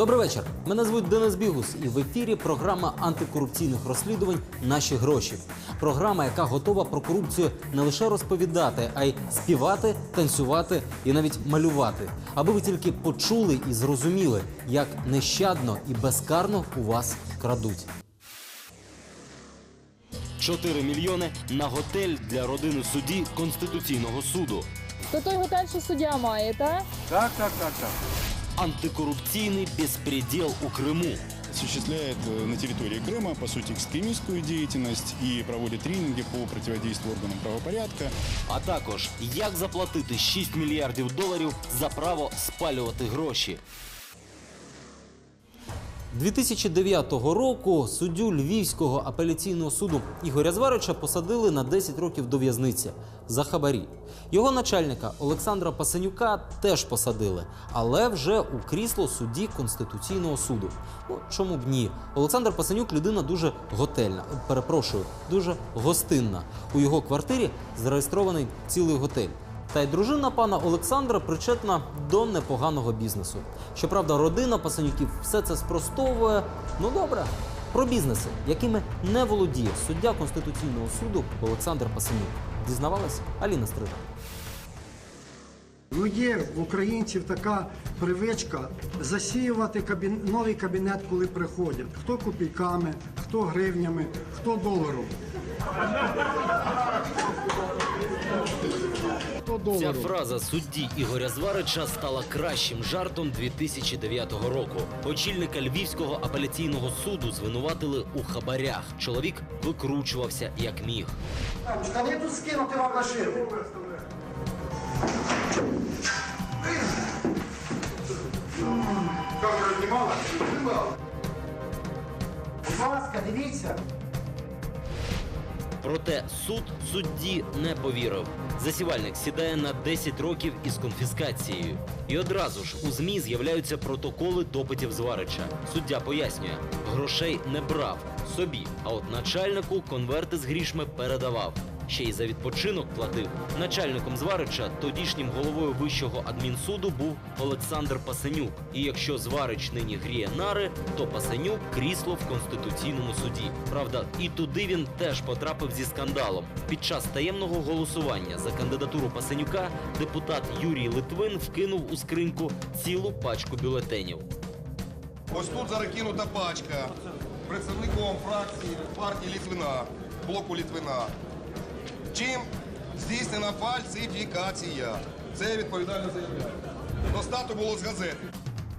Добрий вечір. Мене звуть Денис Бігус, і в ефірі програма антикорупційних розслідувань Наші гроші. Програма, яка готова про корупцію не лише розповідати, а й співати, танцювати і навіть малювати, аби ви тільки почули і зрозуміли, як нещадно і безкарно у вас крадуть. 4 мільйони на готель для родини судді Конституційного суду. То той готель, що суддя має, так? Так, так, так, так Антикорупційний безпреділ у Криму. осуществляет э, на территории Крыма, по сути, экстремистскую деятельность и проводит тренинги по противодействию органам правопорядка. А також як заплатити 6 мільярдів доларів за право спалювати гроші. 2009 року суддю Львівського апеляційного суду Ігоря Зварича посадили на 10 років до в'язниці за хабарі. Його начальника Олександра Пасенюка теж посадили, але вже у крісло судді Конституційного суду. Ну чому б ні? Олександр Пасенюк людина дуже готельна. Перепрошую, дуже гостинна. У його квартирі зареєстрований цілий готель. Та й дружина пана Олександра причетна до непоганого бізнесу. Щоправда, родина Пасанюків все це спростовує. Ну добре. Про бізнеси, якими не володіє суддя Конституційного суду Олександр Пасанюк. Дізнавалась Аліна Стрига. Ну, є в українців така привичка засіювати кабін... новий кабінет, коли приходять. Хто копійками, хто гривнями, хто доларом. Ця фраза судді Ігоря Зварича стала кращим жартом 2009 року. Очільника Львівського апеляційного суду звинуватили у хабарях. Чоловік викручувався як міг. А не тут скинути вам на ширу. Камера знімала? Знімала. Будь ласка, дивіться. Проте суд судді не повірив. Засівальник сідає на 10 років із конфіскацією. І одразу ж у ЗМІ з'являються протоколи допитів Зварича. Суддя пояснює, грошей не брав собі, а от начальнику конверти з грішми передавав. Ще й за відпочинок платив. Начальником Зварича, тодішнім головою вищого адмінсуду, був Олександр Пасенюк. І якщо Зварич нині гріє нари, то Пасенюк крісло в конституційному суді. Правда, і туди він теж потрапив зі скандалом. Під час таємного голосування за кандидатуру Пасенюка депутат Юрій Литвин вкинув у скриньку цілу пачку бюлетенів. Ось тут заракинута пачка представником фракції партії Літвина, блоку Літвина. Чим здійснена фальсифікація. Це відповідально заявляю. Достаток було з газети.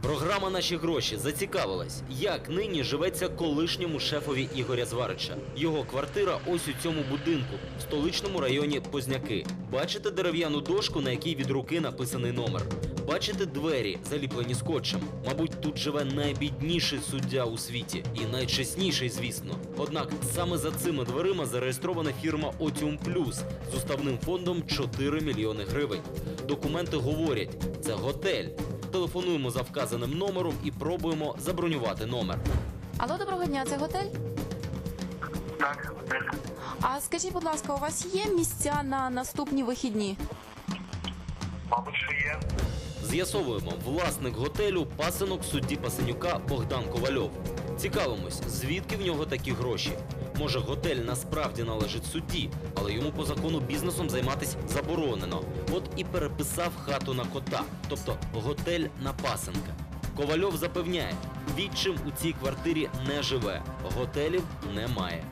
Програма Наші гроші зацікавилась, як нині живеться колишньому шефові Ігоря Зварича. Його квартира ось у цьому будинку, в столичному районі Позняки. Бачите дерев'яну дошку, на якій від руки написаний номер. Бачите двері, заліплені скотчем. Мабуть, тут живе найбідніший суддя у світі і найчесніший, звісно. Однак саме за цими дверима зареєстрована фірма Отіум Плюс з уставним фондом 4 мільйони гривень. Документи говорять, це готель. Телефонуємо за вказаним номером і пробуємо забронювати номер. Алло, доброго дня, це готель? Так, готель. А скажіть, будь ласка, у вас є місця на наступні вихідні? Мабуть. З'ясовуємо, власник готелю пасинок судді Пасенюка Богдан Ковальов. Цікавимось, звідки в нього такі гроші. Може, готель насправді належить судді, але йому по закону бізнесом займатися заборонено. От і переписав хату на кота, тобто готель на пасенка. Ковальов запевняє, відчим у цій квартирі не живе, готелів немає.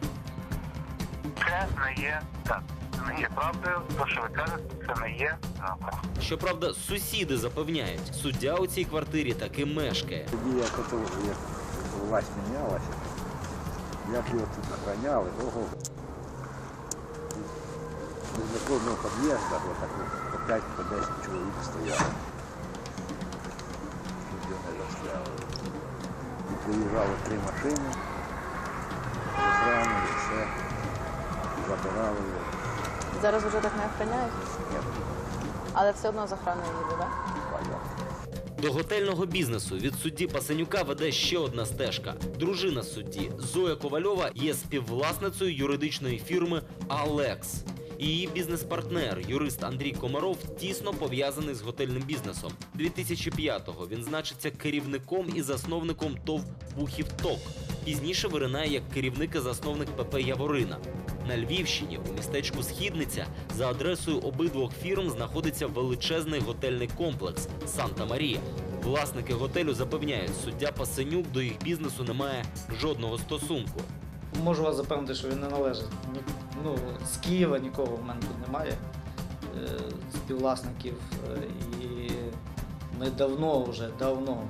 Це не є так. Не є правдою. То, що ви кажете, це не є правда. Щоправда, сусіди запевняють, суддя у цій квартирі таки мешкає. Тоді як ото як власть мінялася, як його тут охраняли, ого. З кожного під'їзду отак от по 5 по 10 чоловік стояло. Щоб його не застряли. І приїжджали три машини, охрани, і все, забирали його. Зараз вже так не охороняють, але все одно з охраною так? До готельного бізнесу від судді Пасенюка веде ще одна стежка. Дружина судді Зоя Ковальова є співвласницею юридичної фірми Алекс. Її бізнес-партнер, юрист Андрій Комаров, тісно пов'язаний з готельним бізнесом. 2005-го він значиться керівником і засновником ТОВ Бухів Ток. Пізніше виринає як керівник і засновник ПП Яворина. На Львівщині у містечку Східниця за адресою обидвох фірм знаходиться величезний готельний комплекс Санта Марія. Власники готелю запевняють, суддя Пасенюк до їх бізнесу не має жодного стосунку. Можу вас запевнити, що він не належить. Ну, з Києва нікого в мене тут немає е, співвласників. Е, і ми давно вже давно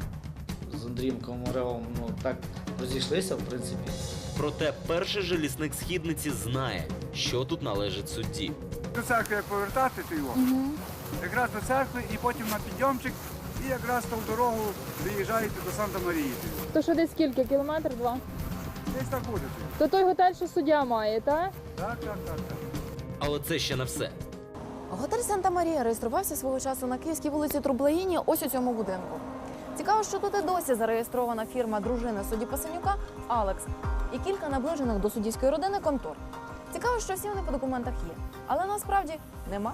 з Андрієм Комаревим ну, так розійшлися, в принципі. Проте перший же лісник східниці знає, що тут належить судді. До церкви як повертати, то його. Якраз до церкви і потім на підйомчик, і якраз ту дорогу доїжджаєте до Санта-Марії. То що десь скільки? Кілометр два? Десь так буде. То той готель, що суддя має, так? Так, так, так, так. Але це ще не все. Готель Санта Марія реєструвався свого часу на Київській вулиці Трублаїні, ось у цьому будинку. Цікаво, що тут і досі зареєстрована фірма дружини судді Пасенюка Алекс і кілька наближених до суддівської родини контор. Цікаво, що всі вони по документах є, але насправді нема.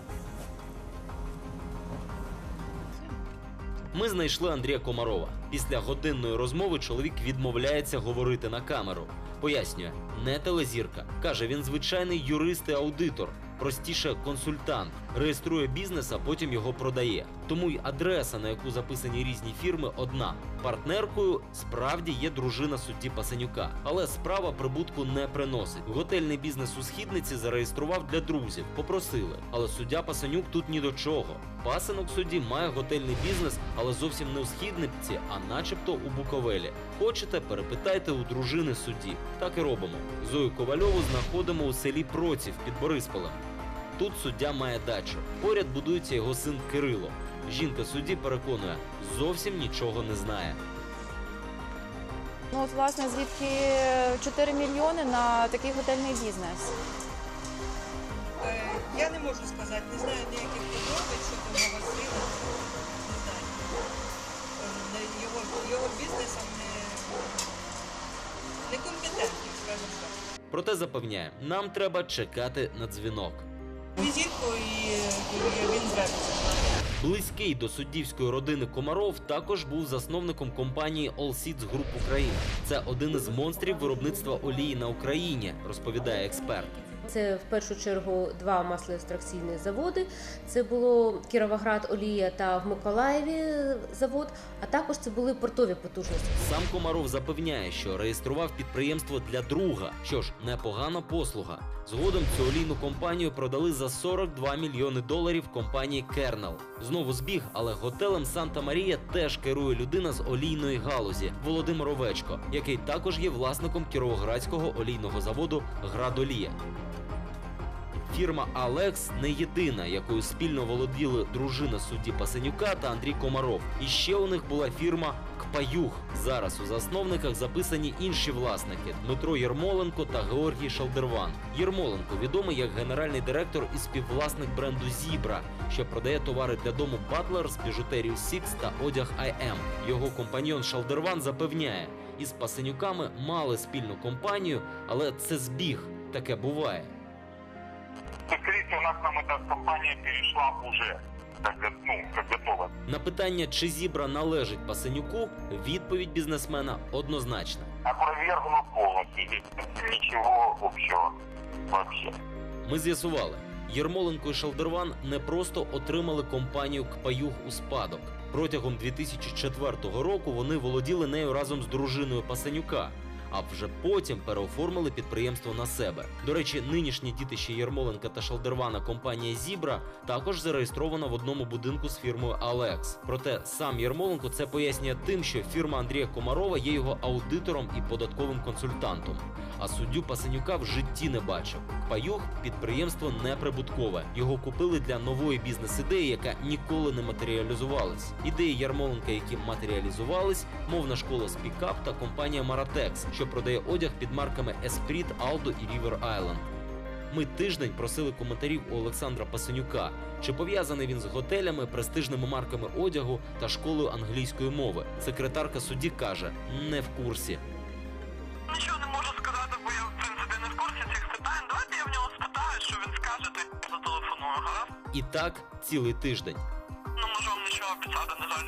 Ми знайшли Андрія Комарова. Після годинної розмови чоловік відмовляється говорити на камеру. Пояснює, не телезірка. Каже, він звичайний юрист і аудитор, простіше консультант. Реєструє бізнес, а потім його продає. Тому й адреса, на яку записані різні фірми, одна. Партнеркою справді є дружина судді Пасенюка, але справа прибутку не приносить. Готельний бізнес у східниці зареєстрував для друзів, попросили. Але суддя Пасенюк тут ні до чого. Пасенок судді має готельний бізнес, але зовсім не у східниці, а начебто у Буковелі. Хочете, перепитайте у дружини судді. Так і робимо. Зою Ковальову знаходимо у селі Проців під Борисполем. Тут суддя має дачу. Поряд будується його син Кирило. Жінка судді переконує, зовсім нічого не знає. Ну от власне звідки 4 мільйони на такий готельний бізнес. Е, Я не можу сказати, не знаю ніяких подробиць, що там магазини, не знаю. Його, його бізнесом не, не компетентний, скажімо так. Проте запевняє, нам треба чекати на дзвінок. Візитку і, він звернеться. Близький до суддівської родини Комаров також був засновником компанії All Seeds Group Україна. Це один із монстрів виробництва олії на Україні, розповідає експерт. Це в першу чергу два маслоекстракційні заводи. Це було Кіровоград Олія та в Миколаєві завод, а також це були портові потужності. Сам Комаров запевняє, що реєстрував підприємство для друга. Що ж, непогана послуга. Згодом цю олійну компанію продали за 42 мільйони доларів компанії Кернел. Знову збіг, але готелем Санта Марія теж керує людина з олійної галузі Володимир Овечко, який також є власником кіровоградського олійного заводу Градолія. Фірма Алекс не єдина, якою спільно володіли дружина судді Пасенюка та Андрій Комаров. І ще у них була фірма Кпаюх. Зараз у засновниках записані інші власники Дмитро Єрмоленко та Георгій Шалдерван. Єрмоленко відомий як генеральний директор і співвласник бренду Зібра, що продає товари для дому Butlers, біжутерію Сікс та одяг IM. Його компаньон Шалдерван запевняє, із Пасенюками мали спільну компанію, але це збіг. Таке буває. Скорее у нас там эта компания перешла уже, как, ну, как готова. На питання, чи зібра належить Пасенюку, відповідь бізнесмена однозначна. Опровергну полностью. Ничего общего вообще. Ми з'ясували, Єрмоленко і Шалдерван не просто отримали компанію Кпаюх у спадок. Протягом 2004 року вони володіли нею разом з дружиною Пасенюка. А вже потім переоформили підприємство на себе. До речі, нинішнє дітище Єрмоленка та Шалдервана компанія Зібра також зареєстрована в одному будинку з фірмою Алекс. Проте сам Єрмоленко це пояснює тим, що фірма Андрія Комарова є його аудитором і податковим консультантом. А суддю Пасенюка в житті не бачив. Паюх підприємство неприбуткове. Його купили для нової бізнес-ідеї, яка ніколи не матеріалізувалась. Ідеї Ярмоленка, які матеріалізувались, мовна школа Спікап та компанія Маратекс, що продає одяг під марками Esprit, Aldo і River Island. Ми тиждень просили коментарів у Олександра Пасенюка, чи пов'язаний він з готелями, престижними марками одягу та школою англійської мови. Секретарка судді каже, не в курсі. Нічого не можу сказати, бо я в принципі не в курсі цих питань. Давайте я в нього спитаю, що він скаже. зателефоную, гаразд? І так цілий тиждень. Не можу вам нічого обіцяти, на жаль.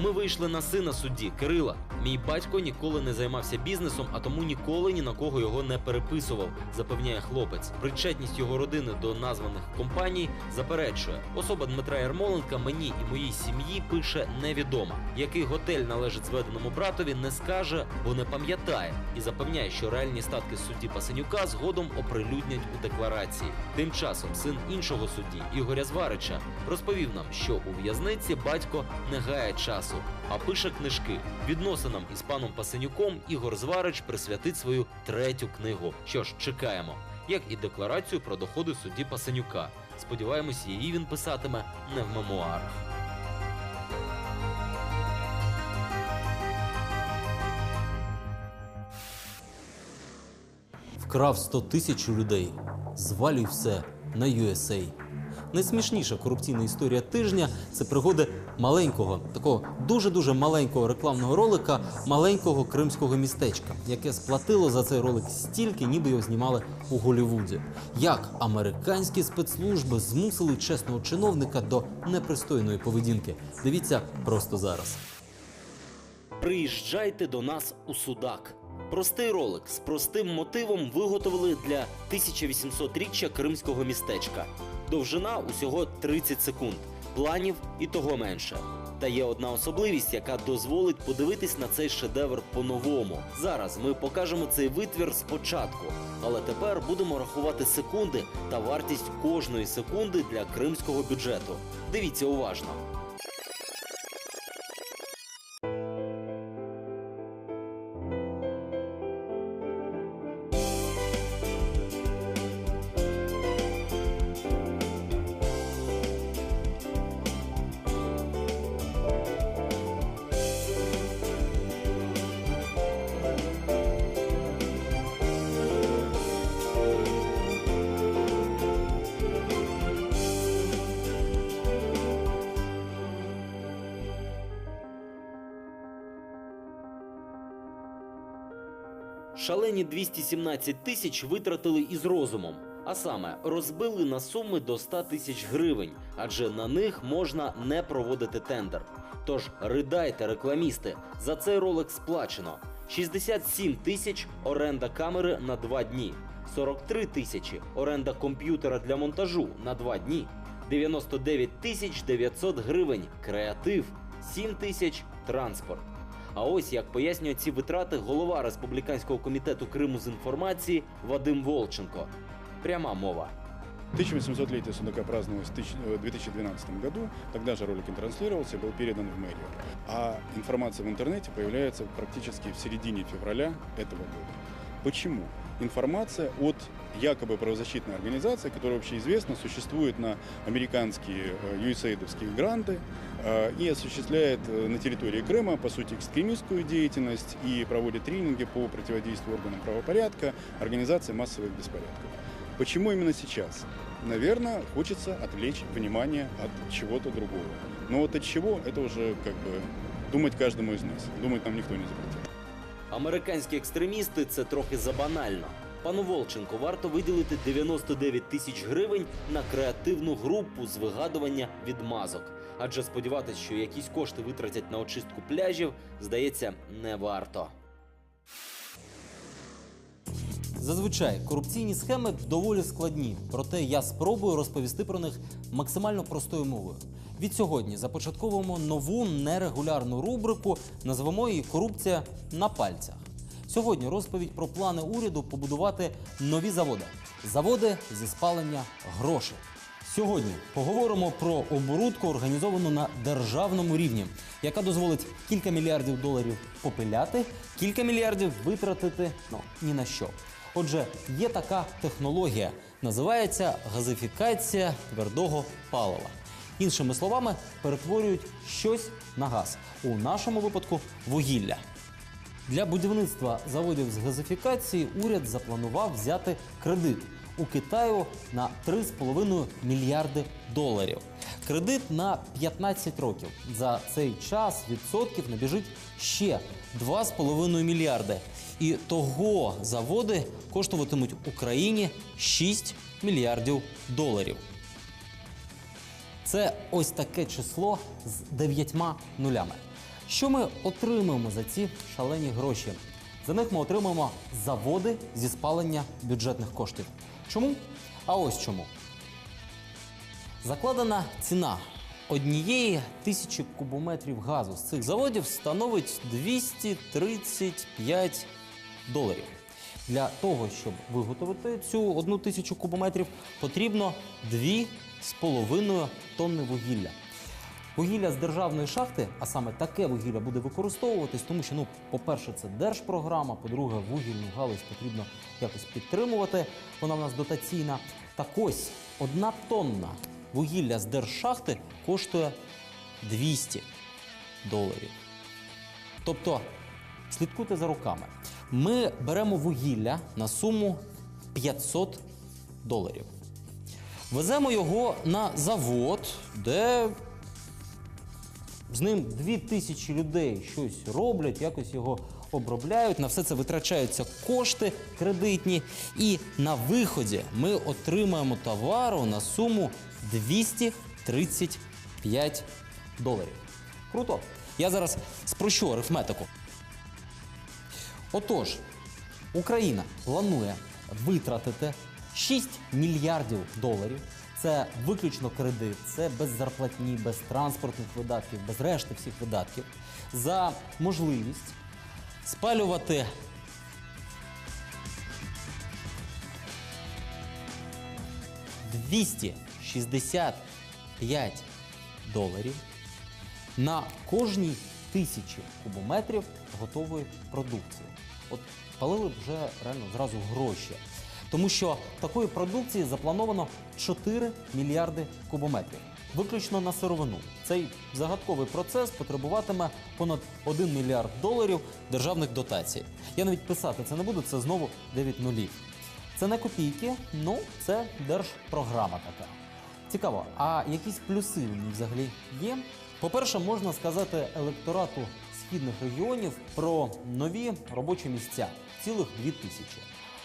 Ми вийшли на сина судді Кирила. Мій батько ніколи не займався бізнесом, а тому ніколи ні на кого його не переписував, запевняє хлопець. Причетність його родини до названих компаній заперечує. Особа Дмитра Ярмоленка мені і моїй сім'ї пише невідома. Який готель належить зведеному братові, не скаже, бо не пам'ятає, і запевняє, що реальні статки судді Пасенюка згодом оприлюднять у декларації. Тим часом син іншого судді Ігоря Зварича розповів нам, що у в'язниці батько не гає часу, а пише книжки. Відносинам із паном Пасенюком Ігор Зварич присвятить свою третю книгу. Що ж, чекаємо, як і декларацію про доходи судді Пасенюка. Сподіваємось, її він писатиме не в мемуарах. Вкрав 100 тисяч людей. Звалюй все на USA. Найсмішніша корупційна історія тижня це пригоди маленького, такого дуже-дуже маленького рекламного ролика маленького кримського містечка, яке сплатило за цей ролик стільки, ніби його знімали у Голлівуді. Як американські спецслужби змусили чесного чиновника до непристойної поведінки? Дивіться просто зараз. Приїжджайте до нас у Судак. Простий ролик з простим мотивом виготовили для 1800-річчя кримського містечка. Довжина усього 30 секунд, планів і того менше. Та є одна особливість, яка дозволить подивитись на цей шедевр по-новому. Зараз ми покажемо цей витвір спочатку, але тепер будемо рахувати секунди та вартість кожної секунди для кримського бюджету. Дивіться уважно. Шалені 217 тисяч витратили із розумом. А саме розбили на суми до 100 тисяч гривень, адже на них можна не проводити тендер. Тож ридайте, рекламісти, за цей ролик сплачено 67 тисяч оренда камери на 2 дні, 43 тисячі оренда комп'ютера для монтажу на 2 дні, 99 тисяч 900 гривень креатив, 7 тисяч транспорт. А ось як пояснює ці витрати голова республіканського комітету Криму з інформації Вадим Волченко. Пряма мова. 1800-летие Судака праздновалось в тысяч- э, 2012 году. Тогда же ролик и транслировался и был передан в мэрию. А информация в интернете появляется практически в середине февраля этого года. Почему? Информация от якобы правозащитной организации, которая общеизвестно существует на американские э, USAID-овские гранты э, и осуществляет э, на территории Крыма, по сути, экстремистскую деятельность и проводит тренинги по противодействию органам правопорядка, организации массовых беспорядков. Почему именно сейчас? Наверное, хочется отвлечь внимание от чего-то другого. Но вот от чего, это уже как бы думать каждому из нас. Думать нам никто не запретит. Американські екстремісти це трохи забанально. Пану Волченко варто виділити 99 тисяч гривень на креативну групу з вигадування відмазок. Адже сподіватися, що якісь кошти витратять на очистку пляжів, здається, не варто. Зазвичай корупційні схеми доволі складні, проте я спробую розповісти про них максимально простою мовою. Від сьогодні започатковуємо нову нерегулярну рубрику. Назвемо її Корупція на пальцях. Сьогодні розповідь про плани уряду побудувати нові заводи. Заводи зі спалення грошей. Сьогодні поговоримо про оборудку, організовану на державному рівні, яка дозволить кілька мільярдів доларів попиляти, кілька мільярдів витратити ну ні на що. Отже, є така технологія, називається газифікація твердого палива. Іншими словами, перетворюють щось на газ. У нашому випадку вугілля. Для будівництва заводів з газифікації уряд запланував взяти кредит у Китаю на 3,5 мільярди доларів. Кредит на 15 років. За цей час відсотків набіжить ще 2,5 мільярди. І того заводи коштуватимуть Україні 6 мільярдів доларів. Це ось таке число з дев'ятьма нулями. Що ми отримуємо за ці шалені гроші? За них ми отримуємо заводи зі спалення бюджетних коштів. Чому? А ось чому. Закладена ціна однієї тисячі кубометрів газу з цих заводів становить 235 доларів. Для того, щоб виготовити цю одну тисячу кубометрів, потрібно 2,5 тонни вугілля. Вугілля з державної шахти, а саме таке вугілля буде використовуватись, тому що, ну, по-перше, це держпрограма, по-друге, вугільну галузь потрібно якось підтримувати. Вона в нас дотаційна. Так ось одна тонна вугілля з держшахти коштує 200 доларів. Тобто, слідкуйте за руками. Ми беремо вугілля на суму 500 доларів. Веземо його на завод, де з ним дві тисячі людей щось роблять, якось його обробляють. На все це витрачаються кошти кредитні. І на виході ми отримаємо товару на суму 235 доларів. Круто. Я зараз спрощу арифметику. Отож, Україна планує витратити 6 мільярдів доларів. Це виключно кредит, це без зарплатні, без транспортних видатків, без решти всіх видатків. За можливість спалювати «265 доларів на кожній тисячі кубометрів готової продукції. От палили б вже реально зразу гроші. Тому що такої продукції заплановано 4 мільярди кубометрів. Виключно на сировину. Цей загадковий процес потребуватиме понад 1 мільярд доларів державних дотацій. Я навіть писати це не буду, це знову 9 нулів. Це не копійки, ну це держпрограма така. Цікаво, а якісь плюси в ній взагалі є? По-перше, можна сказати електорату східних регіонів про нові робочі місця цілих дві тисячі.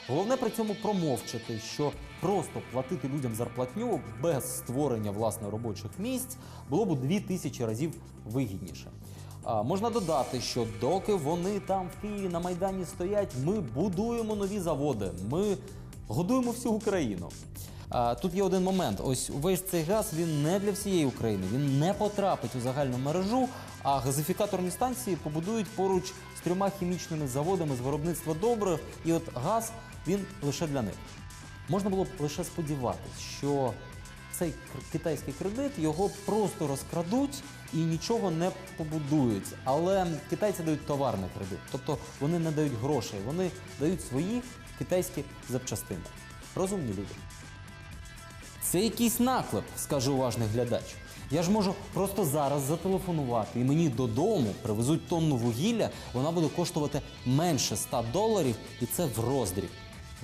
Головне при цьому промовчати, що просто платити людям зарплатню без створення власне робочих місць було б дві тисячі разів вигідніше. Можна додати, що доки вони там в Києві на Майдані стоять, ми будуємо нові заводи, ми годуємо всю Україну. Тут є один момент: ось весь цей газ він не для всієї України, він не потрапить у загальну мережу, а газифікаторні станції побудують поруч з трьома хімічними заводами з виробництва добрив, і от газ він лише для них. Можна було б лише сподіватися, що цей китайський кредит його просто розкрадуть і нічого не побудують. Але китайці дають товарний кредит, тобто вони не дають грошей, вони дають свої китайські запчастини. Розумні люди. Це якийсь наклеп, скаже уважний глядач. Я ж можу просто зараз зателефонувати і мені додому привезуть тонну вугілля, вона буде коштувати менше 100 доларів, і це в роздріб.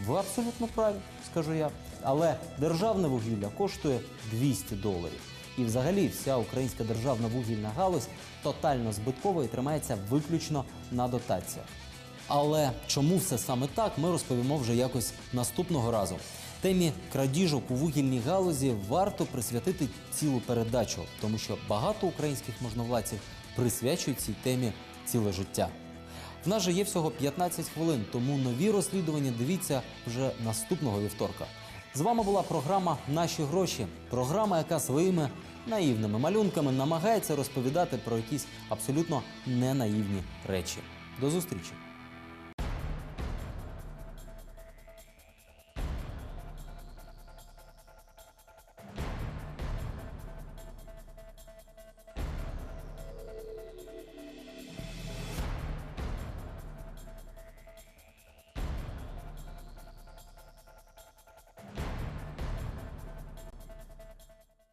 Ви абсолютно праві, скажу я. Але державне вугілля коштує 200 доларів. І взагалі вся українська державна вугільна галузь тотально збиткова і тримається виключно на дотаціях. Але чому все саме так, ми розповімо вже якось наступного разу. Темі крадіжок у вугільній галузі варто присвятити цілу передачу, тому що багато українських можновладців присвячують цій темі ціле життя. В нас же є всього 15 хвилин, тому нові розслідування дивіться вже наступного вівторка. З вами була програма Наші гроші. Програма, яка своїми наївними малюнками намагається розповідати про якісь абсолютно ненаївні речі. До зустрічі!